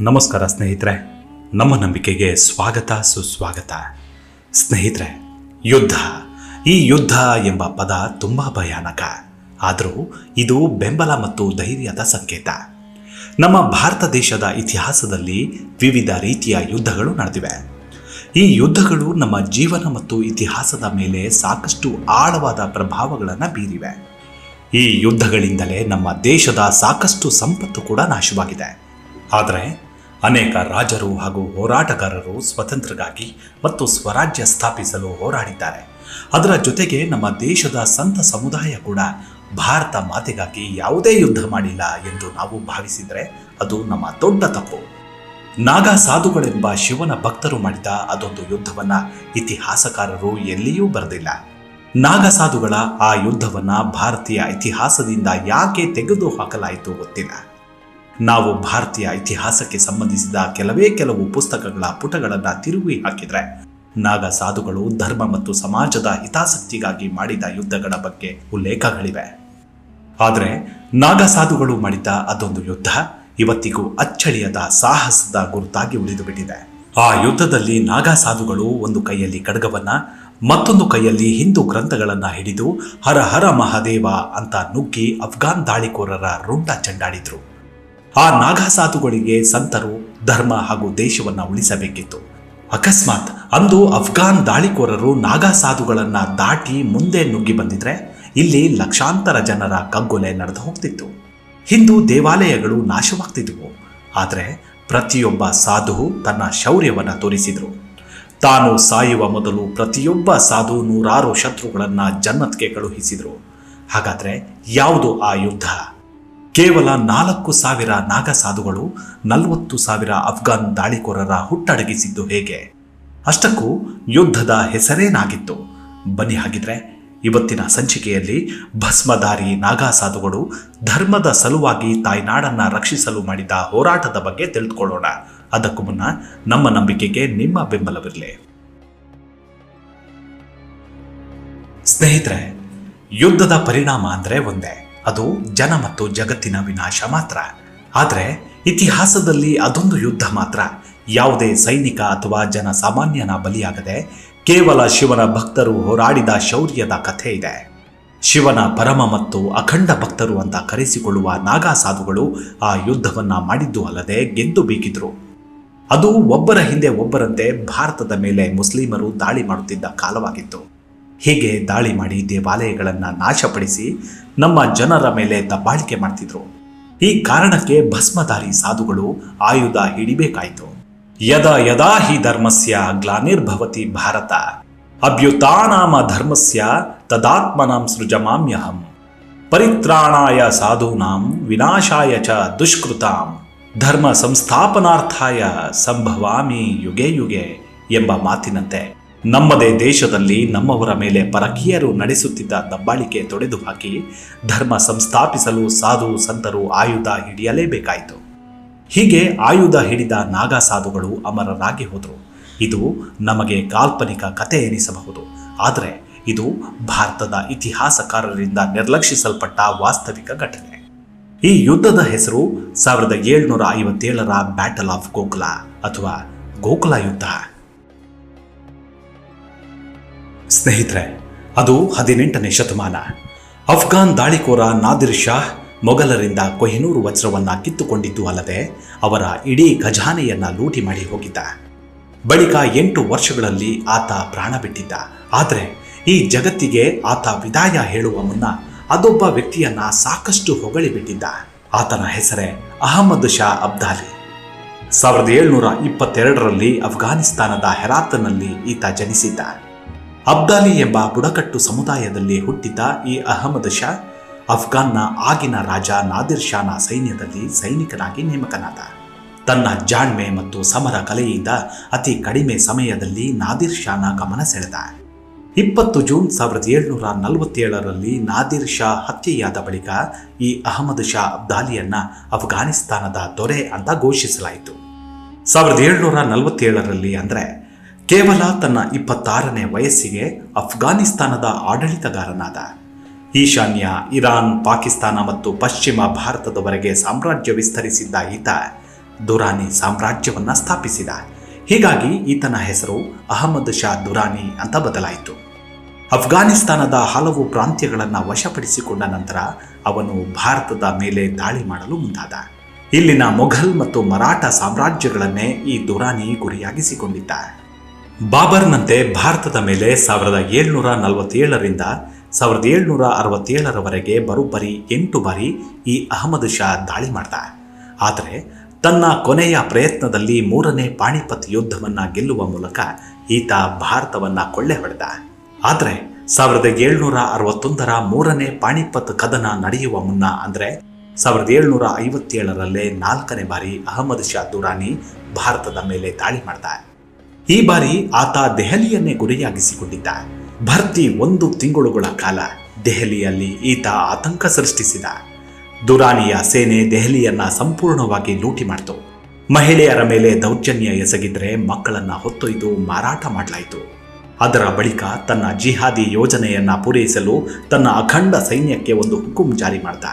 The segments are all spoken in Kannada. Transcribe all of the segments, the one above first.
ನಮಸ್ಕಾರ ಸ್ನೇಹಿತರೆ, ನಮ್ಮ ನಂಬಿಕೆಗೆ ಸ್ವಾಗತ, ಸುಸ್ವಾಗತ. ಸ್ನೇಹಿತರೆ, ಯುದ್ಧ. ಈ ಯುದ್ಧ ಎಂಬ ಪದ ತುಂಬ ಭಯಾನಕ. ಆದರೂ ಇದು ಬೆಂಬಲ ಮತ್ತು ಧೈರ್ಯದ ಸಂಕೇತ. ನಮ್ಮ ಭಾರತ ದೇಶದ ಇತಿಹಾಸದಲ್ಲಿ ವಿವಿಧ ರೀತಿಯ ಯುದ್ಧಗಳು ನಡೆದಿವೆ. ಈ ಯುದ್ಧಗಳು ನಮ್ಮ ಜೀವನ ಮತ್ತು ಇತಿಹಾಸದ ಮೇಲೆ ಸಾಕಷ್ಟು ಆಳವಾದ ಪ್ರಭಾವಗಳನ್ನು ಬೀರಿವೆ. ಈ ಯುದ್ಧಗಳಿಂದಲೇ ನಮ್ಮ ದೇಶದ ಸಾಕಷ್ಟು ಸಂಪತ್ತು ಕೂಡ ನಾಶವಾಗಿದೆ. ಆದರೆ ಅನೇಕ ರಾಜರು ಹಾಗೂ ಹೋರಾಟಗಾರರು ಸ್ವತಂತ್ರಗಾಗಿ ಮತ್ತು ಸ್ವರಾಜ್ಯ ಸ್ಥಾಪಿಸಲು ಹೋರಾಡಿದ್ದಾರೆ. ಅದರ ಜೊತೆಗೆ ನಮ್ಮ ದೇಶದ ಸಂತ ಸಮುದಾಯ ಕೂಡ ಭಾರತ ಮಾತೆಗಾಗಿ ಯಾವುದೇ ಯುದ್ಧ ಮಾಡಿಲ್ಲ ಎಂದು ನಾವು ಭಾವಿಸಿದರೆ ಅದು ನಮ್ಮ ದೊಡ್ಡ ತಪ್ಪು. ನಾಗಾ ಸಾಧುಗಳೆಂಬ ಶಿವನ ಭಕ್ತರು ಮಾಡಿದ ಅದೊಂದು ಯುದ್ಧವನ್ನ ಇತಿಹಾಸಕಾರರು ಎಲ್ಲಿಯೂ ಬರೆದಿಲ್ಲ. ನಾಗ ಸಾಧುಗಳ ಆ ಯುದ್ಧವನ್ನ ಭಾರತೀಯ ಇತಿಹಾಸದಿಂದ ಯಾಕೆ ತೆಗೆದು ಹಾಕಲಾಯಿತು ಗೊತ್ತಿಲ್ಲ. ನಾವು ಭಾರತೀಯ ಇತಿಹಾಸಕ್ಕೆ ಸಂಬಂಧಿಸಿದ ಕೆಲವೇ ಕೆಲವು ಪುಸ್ತಕಗಳ ಪುಟಗಳನ್ನು ತಿರುಗಿ ಹಾಕಿದ್ರೆ ನಾಗ ಸಾಧುಗಳು, ಧರ್ಮ ಮತ್ತು ಸಮಾಜದ ಹಿತಾಸಕ್ತಿಗಾಗಿ ಮಾಡಿದ ಯುದ್ಧಗಳ ಬಗ್ಗೆ ಉಲ್ಲೇಖಗಳಿವೆ. ಆದರೆ ನಾಗ ಸಾಧುಗಳು ಮಾಡಿದ ಅದೊಂದು ಯುದ್ಧ ಇವತ್ತಿಗೂ ಅಚ್ಚಳಿಯದ ಸಾಹಸದ ಗುರುತಾಗಿ ಉಳಿದು ಬಿಟ್ಟಿದೆ ಆ ಯುದ್ಧದಲ್ಲಿ ನಾಗಾ ಸಾಧುಗಳು ಒಂದು ಕೈಯಲ್ಲಿ ಖಡ್ಗವನ್ನ, ಮತ್ತೊಂದು ಕೈಯಲ್ಲಿ ಹಿಂದೂ ಗ್ರಂಥಗಳನ್ನ ಹಿಡಿದು ಹರ ಹರ ಮಹಾದೇವ ಅಂತ ನುಗ್ಗಿ ಅಫ್ಘಾನ್ ದಾಳಿಕೋರರ ರುಂಡ ಚೆಂಡಾಡಿದ್ರು. ಆ ನಾಗಾ ಸಾಧುಗಳಿಗೆ ಸಂತರು, ಧರ್ಮ ಹಾಗೂ ದೇಶವನ್ನು ಉಳಿಸಬೇಕಿತ್ತು. ಅಕಸ್ಮಾತ್ ಅಂದು ಅಫ್ಘಾನ್ ದಾಳಿಕೋರರು ನಾಗಾ ಸಾಧುಗಳನ್ನ ದಾಟಿ ಮುಂದೆ ನುಗ್ಗಿ ಬಂದಿದ್ರೆ ಇಲ್ಲಿ ಲಕ್ಷಾಂತರ ಜನರ ಕಗ್ಗೊಲೆ ನಡೆದು ಹೋಗ್ತಿತ್ತು. ಹಿಂದೂ ದೇವಾಲಯಗಳು ನಾಶವಾಗ್ತಿದ್ವು. ಆದರೆ ಪ್ರತಿಯೊಬ್ಬ ಸಾಧು ತನ್ನ ಶೌರ್ಯವನ್ನು ತೋರಿಸಿದ್ರು. ತಾನು ಸಾಯುವ ಮೊದಲು ಪ್ರತಿಯೊಬ್ಬ ಸಾಧು ನೂರಾರು ಶತ್ರುಗಳನ್ನು ಜನ್ನತ್ಗೆ ಕಳುಹಿಸಿದರು. ಹಾಗಾದರೆ ಯಾವುದು ಆ ಯುದ್ಧ? ಕೇವಲ ನಾಲ್ಕು ಸಾವಿರ ನಾಗ ಸಾಧುಗಳು ನಲವತ್ತು ಸಾವಿರ ಅಫ್ಘಾನ್ ದಾಳಿಕೋರರ ಹುಟ್ಟಡಗಿಸಿದ್ದು ಹೇಗೆ? ಅಷ್ಟಕ್ಕೂ ಯುದ್ಧದ ಹೆಸರೇನಾಗಿತ್ತು? ಬನ್ನಿ ಹಾಗಿದ್ರೆ ಇವತ್ತಿನ ಸಂಚಿಕೆಯಲ್ಲಿ ಭಸ್ಮಧಾರಿ ನಾಗಾ ಸಾಧುಗಳು ಧರ್ಮದ ಸಲುವಾಗಿ ತಾಯ್ನಾಡನ್ನ ರಕ್ಷಿಸಲು ಮಾಡಿದ ಹೋರಾಟದ ಬಗ್ಗೆ ತಿಳಿದುಕೊಳ್ಳೋಣ. ಅದಕ್ಕೂ ಮುನ್ನ ನಮ್ಮ ನಂಬಿಕೆಗೆ ನಿಮ್ಮ ಬೆಂಬಲವಿರಲಿ. ಸ್ನೇಹಿತರೆ, ಯುದ್ಧದ ಪರಿಣಾಮ ಅಂದ್ರೆ ಒಂದೇ. ಅದು ಜನ ಮತ್ತು ಜಗತ್ತಿನ ವಿನಾಶ ಮಾತ್ರ. ಆದರೆ ಇತಿಹಾಸದಲ್ಲಿ ಅದೊಂದು ಯುದ್ಧ ಮಾತ್ರ. ಯಾವುದೇ ಸೈನಿಕ ಅಥವಾ ಜನ ಸಾಮಾನ್ಯನ ಬಲಿಯಾಗದೆ ಕೇವಲ ಶಿವನ ಭಕ್ತರು ಹೋರಾಡಿದ ಶೌರ್ಯದ ಕಥೆ ಇದೆ. ಶಿವನ ಪರಮ ಮತ್ತು ಅಖಂಡ ಭಕ್ತರು ಅಂತ ಕರೆಸಿಕೊಳ್ಳುವ ನಾಗಾ ಸಾಧುಗಳು ಆ ಯುದ್ಧವನ್ನ ಮಾಡಿದ್ದು ಅಲ್ಲದೆ ಗೆದ್ದು ಬೇಕಿದ್ರು ಅದು ಒಬ್ಬರ ಹಿಂದೆ ಒಬ್ಬರಂತೆ ಭಾರತದ ಮೇಲೆ ಮುಸ್ಲಿಮರು ದಾಳಿ ಮಾಡುತ್ತಿದ್ದ ಕಾಲವಾಗಿತ್ತು. ಹೀಗೆ ದಾಳಿ ಮಾಡಿ ದೇವಾಲಯಗಳನ್ನು ನಾಶಪಡಿಸಿ ನಮ್ಮ ಜನರ ಮೇಲೆ ದಬ್ಬಾಳಿಕೆ ಮಾಡ್ತಿದ್ರು. ಈ ಕಾರಣಕ್ಕೆ ಭಸ್ಮಧಾರಿ ಸಾಧುಗಳು ಆಯುಧ ಹಿಡಿಬೇಕಾಯಿತು. ಯದ ಯದಾ ಹಿ ಧರ್ಮಸ್ಯ ಗ್ಲಾನಿರ್ಭವತಿ ಭಾರತ. ಅಭ್ಯುತಾನಾಮ ಧರ್ಮಸ್ಯ ತದಾತ್ಮನಾಂ ಸೃಜಮಾಮ್ಯಹಂ. ಪರಿತ್ರಾಣಾಯ ಸಾಧೂನಾಂ ವಿನಾಶಾಯ ಚ ದುಷ್ಕೃತಾಂ. ಧರ್ಮ ಸಂಸ್ಥಾಪನಾರ್ಥಾಯ ಸಂಭವಾಮಿ ಯುಗೆ ಯುಗೆ ಎಂಬ ಮಾತಿನಂತೆ. ನಮ್ಮದೇ ದೇಶದಲ್ಲಿ ನಮ್ಮವರ ಮೇಲೆ ಪರಕೀಯರು ನಡೆಸುತ್ತಿದ್ದ ದಬ್ಬಾಳಿಕೆ ತೊಡೆದು ಹಾಕಿ ಧರ್ಮ ಸಂಸ್ಥಾಪಿಸಲು ಸಾಧು ಸಂತರು ಆಯುಧ ಹಿಡಿಯಲೇಬೇಕಾಯಿತು. ಹೀಗೆ ಆಯುಧ ಹಿಡಿದ ನಾಗಾ ಸಾಧುಗಳು ಅಮರರಾಗಿ ಹೋದರು. ಇದು ನಮಗೆ ಕಾಲ್ಪನಿಕ ಕತೆ ಎನಿಸಬಹುದು. ಆದರೆ ಇದು ಭಾರತದ ಇತಿಹಾಸಕಾರರಿಂದ ನಿರ್ಲಕ್ಷಿಸಲ್ಪಟ್ಟ ವಾಸ್ತವಿಕ ಘಟನೆ. ಈ ಯುದ್ಧದ ಹೆಸರು ಸಾವಿರದ ಏಳ್ನೂರ ಐವತ್ತೇಳರ ಬ್ಯಾಟಲ್ ಆಫ್ ಗೋಕುಲ ಅಥವಾ ಗೋಕುಲ ಯುದ್ಧ. ಸ್ನೇಹಿತರೆ, ಅದು ಹದಿನೆಂಟನೇ ಶತಮಾನ. ಅಫ್ಘಾನ್ ದಾಳಿಕೋರ ನಾದಿರ್ ಶಾ ಮೊಘಲರಿಂದ ಕೊಹಿನೂರು ವಜ್ರವನ್ನು ಕಿತ್ತುಕೊಂಡಿದ್ದು ಅಲ್ಲದೆ ಅವರ ಇಡೀ ಖಜಾನೆಯನ್ನ ಲೂಟಿ ಮಾಡಿ ಹೋಗಿದ್ದ. ಬಳಿಕ ಎಂಟು ವರ್ಷಗಳಲ್ಲಿ ಆತ ಪ್ರಾಣ ಬಿಟ್ಟಿದ್ದ. ಆದರೆ ಈ ಜಗತ್ತಿಗೆ ಆತ ವಿದಾಯ ಹೇಳುವ ಮುನ್ನ ಅದೊಬ್ಬ ವ್ಯಕ್ತಿಯನ್ನ ಸಾಕಷ್ಟು ಹೊಗಳಿಬಿಟ್ಟಿದ್ದ ಆತನ ಹೆಸರೇ ಅಹಮದ್ ಶಾ ಅಬ್ದಾಲಿ. ಸಾವಿರದ ಏಳ್ನೂರ ಇಪ್ಪತ್ತೆರಡರಲ್ಲಿ ಅಫ್ಘಾನಿಸ್ತಾನದ ಹೆರಾತ್ನಲ್ಲಿ ಈತ ಜನಿಸಿದ್ದ. ಅಬ್ದಾಲಿ ಎಂಬ ಬುಡಕಟ್ಟು ಸಮುದಾಯದಲ್ಲಿ ಹುಟ್ಟಿದ ಈ ಅಹಮದ್ ಶಾ, ಅಫ್ಘಾನ್ನ ಆಗಿನ ರಾಜ ನಾದಿರ್ ಶಾನ ಸೈನ್ಯದಲ್ಲಿ ಸೈನಿಕನಾಗಿ ನೇಮಕನಾದ. ತನ್ನ ಜಾಣ್ಮೆ ಮತ್ತು ಸಮರ ಕಲೆಯಿಂದ ಅತಿ ಕಡಿಮೆ ಸಮಯದಲ್ಲಿ ನಾದಿರ್ ಶಾನ ಗಮನ ಸೆಳೆದ. ಇಪ್ಪತ್ತು ಜೂನ್ ಸಾವಿರದ ಏಳುನೂರ ನಲವತ್ತೇಳರಲ್ಲಿ ನಾದಿರ್ ಶಾ ಹತ್ಯೆಯಾದ ಬಳಿಕ ಈ ಅಹಮದ್ ಶಾ ಅಬ್ದಾಲಿಯನ್ನ ಅಫ್ಘಾನಿಸ್ತಾನದ ದೊರೆ ಅಂತ ಘೋಷಿಸಲಾಯಿತು. ಸಾವಿರದ ಏಳುನೂರ ನಲವತ್ತೇಳರಲ್ಲಿ ಅಂದರೆ ಕೇವಲ ತನ್ನ ಇಪ್ಪತ್ತಾರನೇ ವಯಸ್ಸಿಗೆ ಅಫ್ಘಾನಿಸ್ತಾನದ ಆಡಳಿತಗಾರನಾದ. ಈಶಾನ್ಯ, ಇರಾನ್, ಪಾಕಿಸ್ತಾನ ಮತ್ತು ಪಶ್ಚಿಮ ಭಾರತದವರೆಗೆ ಸಾಮ್ರಾಜ್ಯ ವಿಸ್ತರಿಸಿದ್ದ ಈತ ದುರಾನಿ ಸಾಮ್ರಾಜ್ಯವನ್ನು ಸ್ಥಾಪಿಸಿದ. ಹೀಗಾಗಿ ಈತನ ಹೆಸರು ಅಹಮದ್ ಶಾ ದುರಾನಿ ಅಂತ ಬದಲಾಯಿತು. ಅಫ್ಘಾನಿಸ್ತಾನದ ಹಲವು ಪ್ರಾಂತ್ಯಗಳನ್ನು ವಶಪಡಿಸಿಕೊಂಡ ನಂತರ ಅವನು ಭಾರತದ ಮೇಲೆ ದಾಳಿ ಮಾಡಲು ಮುಂದಾದ. ಇಲ್ಲಿನ ಮೊಘಲ್ ಮತ್ತು ಮರಾಠ ಸಾಮ್ರಾಜ್ಯಗಳನ್ನೇ ಈ ದುರಾನಿ ಗುರಿಯಾಗಿಸಿಕೊಂಡಿದ್ದ. ಬಾಬರ್ನಂತೆ ಭಾರತದ ಮೇಲೆ ಸಾವಿರದ ಏಳ್ನೂರ ನಲವತ್ತೇಳರಿಂದ ಸಾವಿರದ ಏಳ್ನೂರ ಅರವತ್ತೇಳರವರೆಗೆ ಬರೋಬ್ಬರಿ ಎಂಟು ಬಾರಿ ಈ ಅಹಮದ್ ಶಾ ದಾಳಿ ಮಾಡ್ದ. ಆದರೆ ತನ್ನ ಕೊನೆಯ ಪ್ರಯತ್ನದಲ್ಲಿ ಮೂರನೇ ಪಾಣಿಪತ್ ಯುದ್ಧವನ್ನು ಗೆಲ್ಲುವ ಮೂಲಕ ಈತ ಭಾರತವನ್ನು ಕೊಳ್ಳೆ ಹೊಡೆದ. ಆದರೆ ಸಾವಿರದ ಏಳ್ನೂರ ಅರವತ್ತೊಂದರ ಮೂರನೇ ಪಾಣಿಪತ್ ಕದನ ನಡೆಯುವ ಮುನ್ನ ಅಂದರೆ ಸಾವಿರದ ಏಳ್ನೂರ ಐವತ್ತೇಳರಲ್ಲೇ ನಾಲ್ಕನೇ ಬಾರಿ ಅಹಮದ್ ಶಾ ದುರಾನಿ ಭಾರತದ ಮೇಲೆ ದಾಳಿ ಮಾಡ್ದ. ಈ ಬಾರಿ ಆತ ದೆಹಲಿಯನ್ನೇ ಗುರಿಯಾಗಿಸಿಕೊಂಡಿದ್ದ ಭರ್ತಿ ಒಂದು ತಿಂಗಳುಗಳ ಕಾಲ ದೆಹಲಿಯಲ್ಲಿ ಈತ ಆತಂಕ ಸೃಷ್ಟಿಸಿದ. ದುರಾನಿಯ ಸೇನೆ ದೆಹಲಿಯನ್ನ ಸಂಪೂರ್ಣವಾಗಿ ಲೂಟಿ ಮಾಡಿತು. ಮಹಿಳೆಯರ ಮೇಲೆ ದೌರ್ಜನ್ಯ ಎಸಗಿದ್ರೆ ಮಕ್ಕಳನ್ನ ಹೊತ್ತೊಯ್ದು ಮಾರಾಟ ಮಾಡಲಾಯಿತು. ಅದರ ಬಳಿಕ ತನ್ನ ಜಿಹಾದಿ ಯೋಜನೆಯನ್ನ ಪೂರೈಸಲು ತನ್ನ ಅಖಂಡ ಸೈನ್ಯಕ್ಕೆ ಒಂದು ಹುಕುಂ ಜಾರಿ ಮಾಡ್ದ.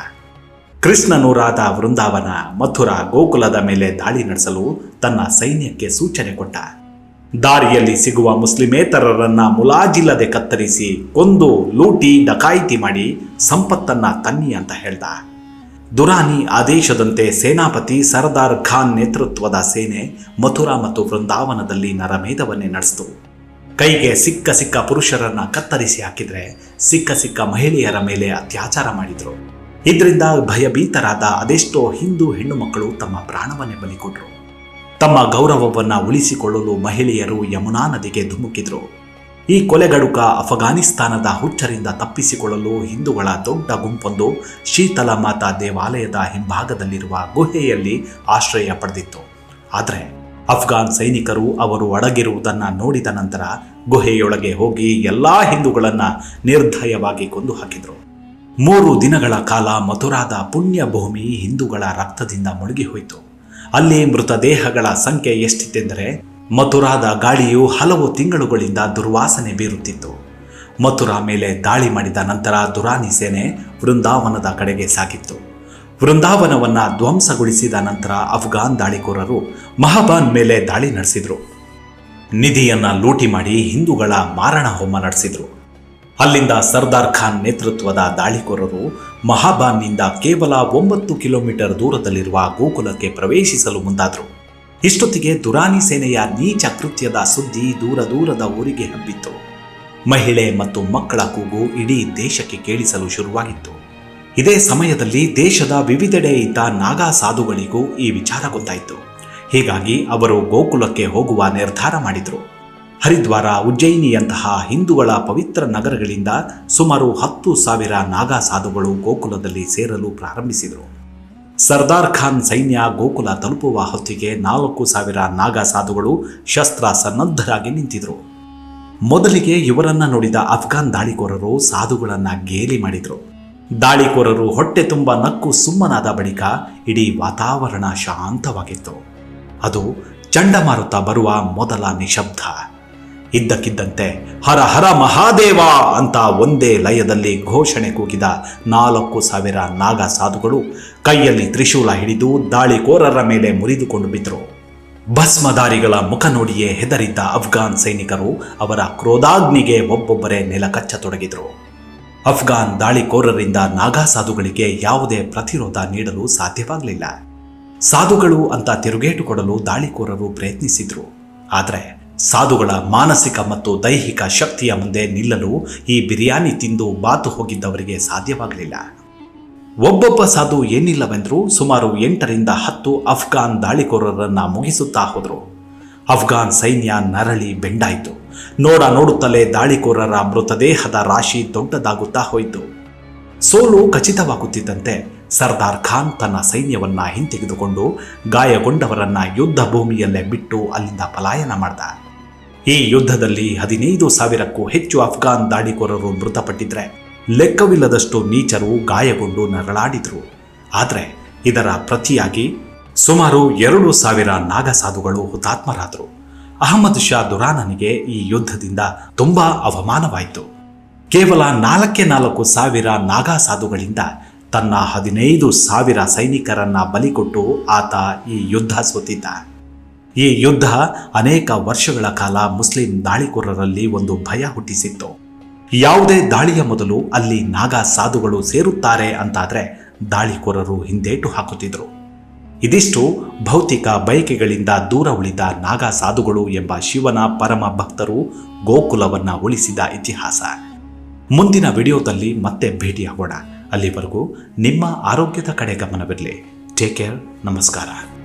ಕೃಷ್ಣನೂರಾದ ವೃಂದಾವನ ಮಥುರಾ ಗೋಕುಲದ ಮೇಲೆ ದಾಳಿ ನಡೆಸಲು ತನ್ನ ಸೈನ್ಯಕ್ಕೆ ಸೂಚನೆ ಕೊಟ್ಟ. ದಾರಿಯಲ್ಲಿ ಸಿಗುವ ಮುಸ್ಲಿಮೇತರರನ್ನ ಮುಲಾಜಿಲ್ಲದೆ ಕತ್ತರಿಸಿ ಕೊಂದು ಲೂಟಿ, ಡಕಾಯಿತಿ ಮಾಡಿ ಸಂಪತ್ತನ್ನ ತನ್ನಿ ಅಂತ ಹೇಳ್ದ. ದುರಾನಿ ಆದೇಶದಂತೆ ಸೇನಾಪತಿ ಸರ್ದಾರ್ ಖಾನ್ ನೇತೃತ್ವದ ಸೇನೆ ಮಥುರಾ ಮತ್ತು ವೃಂದಾವನದಲ್ಲಿ ನರಮೇಧವನ್ನೇ ನಡೆಸಿತು. ಕೈಗೆ ಸಿಕ್ಕ ಸಿಕ್ಕ ಪುರುಷರನ್ನ ಕತ್ತರಿಸಿ ಹಾಕಿದ್ರೆ ಸಿಕ್ಕ ಸಿಕ್ಕ ಮಹಿಳೆಯರ ಮೇಲೆ ಅತ್ಯಾಚಾರ ಮಾಡಿದ್ರು. ಇದರಿಂದ ಭಯಭೀತರಾದ ಅದೆಷ್ಟೋ ಹಿಂದೂ ಹೆಣ್ಣು ಮಕ್ಕಳು ತಮ್ಮ ಪ್ರಾಣವನ್ನೇ ಬಲಿಕೊಟ್ರು. ತಮ್ಮ ಗೌರವವನ್ನು ಉಳಿಸಿಕೊಳ್ಳಲು ಮಹಿಳೆಯರು ಯಮುನಾ ನದಿಗೆ ಧುಮುಕಿದರು. ಈ ಕೊಲೆಗಡುಕ ಅಫಘಾನಿಸ್ತಾನದ ಹುಚ್ಚರಿಂದ ತಪ್ಪಿಸಿಕೊಳ್ಳಲು ಹಿಂದೂಗಳ ದೊಡ್ಡ ಗುಂಪೊಂದು ಶೀತಲ ಮಾತಾ ದೇವಾಲಯದ ಹಿಂಭಾಗದಲ್ಲಿರುವ ಗುಹೆಯಲ್ಲಿ ಆಶ್ರಯ ಪಡೆದಿತ್ತು. ಆದರೆ ಅಫ್ಘಾನ್ ಸೈನಿಕರು ಅವರು ಅಡಗಿರುವುದನ್ನು ನೋಡಿದ ನಂತರ ಗುಹೆಯೊಳಗೆ ಹೋಗಿ ಎಲ್ಲ ಹಿಂದೂಗಳನ್ನು ನಿರ್ದಯವಾಗಿ ಕೊಂದು ಹಾಕಿದರು. ಮೂರು ದಿನಗಳ ಕಾಲ ಮಥುರಾದ ಪುಣ್ಯಭೂಮಿ ಹಿಂದೂಗಳ ರಕ್ತದಿಂದ ಮುಳುಗಿ ಹೋಯಿತು. ಅಲ್ಲಿ ಮೃತದೇಹಗಳ ಸಂಖ್ಯೆ ಎಷ್ಟಿತ್ತೆಂದರೆ, ಮಥುರಾದ ಗಾಳಿಯು ಹಲವು ತಿಂಗಳುಗಳಿಂದ ದುರ್ವಾಸನೆ ಬೀರುತ್ತಿತ್ತು. ಮಥುರಾ ಮೇಲೆ ದಾಳಿ ಮಾಡಿದ ನಂತರ ದುರಾನಿ ಸೇನೆ ವೃಂದಾವನದ ಕಡೆಗೆ ಸಾಗಿತ್ತು. ವೃಂದಾವನವನ್ನು ಧ್ವಂಸಗೊಳಿಸಿದ ನಂತರ ಅಫ್ಘಾನ್ ದಾಳಿಕೋರರು ಮಹಾಬಾನ್ ಮೇಲೆ ದಾಳಿ ನಡೆಸಿದರು. ನಿಧಿಯನ್ನು ಲೂಟಿ ಮಾಡಿ ಹಿಂದೂಗಳ ಮಾರಣ ಹೋಮ ನಡೆಸಿದ್ರು. ಅಲ್ಲಿಂದ ಸರ್ದಾರ್ ಖಾನ್ ನೇತೃತ್ವದ ದಾಳಿಕೋರರು ಮಹಾಬಾನ್ನಿಂದ ಕೇವಲ ಒಂಬತ್ತು ಕಿಲೋಮೀಟರ್ ದೂರದಲ್ಲಿರುವ ಗೋಕುಲಕ್ಕೆ ಪ್ರವೇಶಿಸಲು ಮುಂದಾದರು. ಇಷ್ಟೊತ್ತಿಗೆ ದುರಾನಿ ಸೇನೆಯ ನೀಚ ಕೃತ್ಯದ ಸುದ್ದಿ ದೂರ ದೂರದ ಊರಿಗೆ ಹಬ್ಬಿತ್ತು. ಮಹಿಳೆ ಮತ್ತು ಮಕ್ಕಳ ಕೂಗು ಇಡೀ ದೇಶಕ್ಕೆ ಕೇಳಿಸಲು ಶುರುವಾಗಿತ್ತು. ಇದೇ ಸಮಯದಲ್ಲಿ ದೇಶದ ವಿವಿಧೆಡೆ ಇದ್ದ ನಾಗಾ ಸಾಧುಗಳಿಗೂ ಈ ವಿಚಾರ ಗೊತ್ತಾಯಿತು. ಹೀಗಾಗಿ ಅವರು ಗೋಕುಲಕ್ಕೆ ಹೋಗುವ ನಿರ್ಧಾರ ಮಾಡಿದರು. ಹರಿದ್ವಾರ ಉಜ್ಜಯಿನಿಯಂತಹ ಹಿಂದೂಗಳ ಪವಿತ್ರ ನಗರಗಳಿಂದ ಸುಮಾರು ಹತ್ತು ಸಾವಿರ ನಾಗಾ ಸಾಧುಗಳು ಗೋಕುಲದಲ್ಲಿ ಸೇರಲು ಪ್ರಾರಂಭಿಸಿದರು. ಸರ್ದಾರ್ ಖಾನ್ ಸೈನ್ಯ ಗೋಕುಲ ತಲುಪುವ ಹೊತ್ತಿಗೆ ನಾಲ್ಕು ಸಾವಿರ ನಾಗಾ ಸಾಧುಗಳು ಶಸ್ತ್ರ ಸನ್ನದ್ಧರಾಗಿ ನಿಂತಿದ್ರು. ಮೊದಲಿಗೆ ಇವರನ್ನ ನೋಡಿದ ಅಫ್ಘಾನ್ ದಾಳಿಕೋರರು ಸಾಧುಗಳನ್ನ ಗೇಲಿ ಮಾಡಿದರು. ದಾಳಿಕೋರರು ಹೊಟ್ಟೆ ತುಂಬ ನಕ್ಕು ಸುಮ್ಮನಾದ ಬಳಿಕ ಇಡೀ ವಾತಾವರಣ ಶಾಂತವಾಗಿತ್ತು. ಅದು ಚಂಡಮಾರುತ ಬರುವ ಮೊದಲ ನಿಶಬ್ದ. ಇದ್ದಕ್ಕಿದ್ದಂತೆ, ಹರ ಹರ ಮಹಾದೇವ ಅಂತ ಒಂದೇ ಲಯದಲ್ಲಿ ಘೋಷಣೆ ಕೂಗಿದ ನಾಲ್ಕು ಸಾವಿರ ನಾಗ ಸಾಧುಗಳು ಕೈಯಲ್ಲಿ ತ್ರಿಶೂಲ ಹಿಡಿದು ದಾಳಿಕೋರರ ಮೇಲೆ ಮುರಿದುಕೊಂಡು ಬಿದ್ದರು ಭಸ್ಮಧಾರಿಗಳ ಮುಖ ನೋಡಿಯೇ ಹೆದರಿದ್ದ ಅಫ್ಘಾನ್ ಸೈನಿಕರು ಅವರ ಕ್ರೋಧಾಗ್ನಿಗೆ ಒಬ್ಬೊಬ್ಬರೇ ನೆಲಕಚ್ಚತೊಡಗಿದರು ಅಫ್ಘಾನ್ ದಾಳಿಕೋರರಿಂದ ನಾಗಾ ಸಾಧುಗಳಿಗೆ ಯಾವುದೇ ಪ್ರತಿರೋಧ ನೀಡಲು ಸಾಧ್ಯವಾಗಲಿಲ್ಲ. ಸಾಧುಗಳು ಅಂತ ತಿರುಗೇಟು ಕೊಡಲು ದಾಳಿಕೋರರು ಪ್ರಯತ್ನಿಸಿದರು. ಆದರೆ ಸಾಧುಗಳ ಮಾನಸಿಕ ಮತ್ತು ದೈಹಿಕ ಶಕ್ತಿಯ ಮುಂದೆ ನಿಲ್ಲಲು ಈ ಬಿರಿಯಾನಿ ತಿಂದು ಬಾತು ಹೋಗಿದ್ದವರಿಗೆ ಸಾಧ್ಯವಾಗಲಿಲ್ಲ. ಒಬ್ಬೊಬ್ಬ ಸಾಧು ಏನಿಲ್ಲವೆಂದರೂ ಸುಮಾರು ಎಂಟರಿಂದ ಹತ್ತು ಅಫ್ಘಾನ್ ದಾಳಿಕೋರರನ್ನು ಮುಗಿಸುತ್ತಾ ಹೋದರು. ಅಫ್ಘಾನ್ ಸೈನ್ಯ ನರಳಿ ಬೆಂಡಾಯಿತು. ನೋಡ ನೋಡುತ್ತಲೇ ದಾಳಿಕೋರರ ಮೃತದೇಹದ ರಾಶಿ ದೊಡ್ಡದಾಗುತ್ತಾ ಹೋಯಿತು. ಸೋಲು ಖಚಿತವಾಗುತ್ತಿದ್ದಂತೆ ಸರ್ದಾರ್ ಖಾನ್ ತನ್ನ ಸೈನ್ಯವನ್ನ ಹಿಂತೆಗೆದುಕೊಂಡು ಗಾಯಗೊಂಡವರನ್ನ ಯುದ್ಧ ಭೂಮಿಯಲ್ಲೇ ಬಿಟ್ಟು ಅಲ್ಲಿಂದ ಪಲಾಯನ ಮಾಡ್ದ. ಈ ಯುದ್ಧದಲ್ಲಿ ಹದಿನೈದು ಸಾವಿರಕ್ಕೂ ಹೆಚ್ಚು ಅಫ್ಘಾನ್ ದಾಳಿಕೋರರು ಮೃತಪಟ್ಟಿದ್ರೆ ಲೆಕ್ಕವಿಲ್ಲದಷ್ಟು ನೀಚರು ಗಾಯಗೊಂಡು ನರಳಾಡಿದ್ರು. ಆದರೆ ಇದರ ಪ್ರತಿಯಾಗಿ ಸುಮಾರು ಎರಡು ಸಾವಿರ ನಾಗಸಾಧುಗಳು ಹುತಾತ್ಮರಾದರು. ಅಹಮದ್ ಶಾ ದುರಾನನಿಗೆ ಈ ಯುದ್ಧದಿಂದ ತುಂಬಾ ಅವಮಾನವಾಯಿತು. ಕೇವಲ ನಾಲ್ಕೇ ನಾಲ್ಕು ಸಾವಿರ ನಾಗಾ ಸಾಧುಗಳಿಂದ ತನ್ನ ಹದಿನೈದು ಸಾವಿರ ಸೈನಿಕರನ್ನ ಬಲಿಕೊಟ್ಟು ಆತ ಈ ಯುದ್ಧ ಸೋತಿದ್ದ. ಈ ಯುದ್ಧ ಅನೇಕ ವರ್ಷಗಳ ಕಾಲ ಮುಸ್ಲಿಂ ದಾಳಿಕೋರರಲ್ಲಿ ಒಂದು ಭಯ ಹುಟ್ಟಿಸಿತ್ತು. ಯಾವುದೇ ದಾಳಿಯ ಮೊದಲು ಅಲ್ಲಿ ನಾಗಾ ಸಾಧುಗಳು ಸೇರುತ್ತಾರೆ ಅಂತಾದ್ರೆ ದಾಳಿಕೋರರು ಹಿಂದೇಟು ಹಾಕುತ್ತಿದ್ರು. ಇದಿಷ್ಟು ಭೌತಿಕ ಬಯಕೆಗಳಿಂದ ದೂರ ಉಳಿದ ನಾಗಾ ಸಾಧುಗಳು ಎಂಬ ಶಿವನ ಪರಮ ಭಕ್ತರು ಗೋಕುಲವನ್ನ ಉಳಿಸಿದ ಇತಿಹಾಸ. ಮುಂದಿನ ವಿಡಿಯೋದಲ್ಲಿ ಮತ್ತೆ ಭೇಟಿಯಾಗೋಣ ಅಲ್ಲಿವರೆಗೂ ನಿಮ್ಮ ಆರೋಗ್ಯದ ಕಡೆ ಗಮನವಿರಲಿ. ಟೇಕ್ ಕೇರ್ ನಮಸ್ಕಾರ.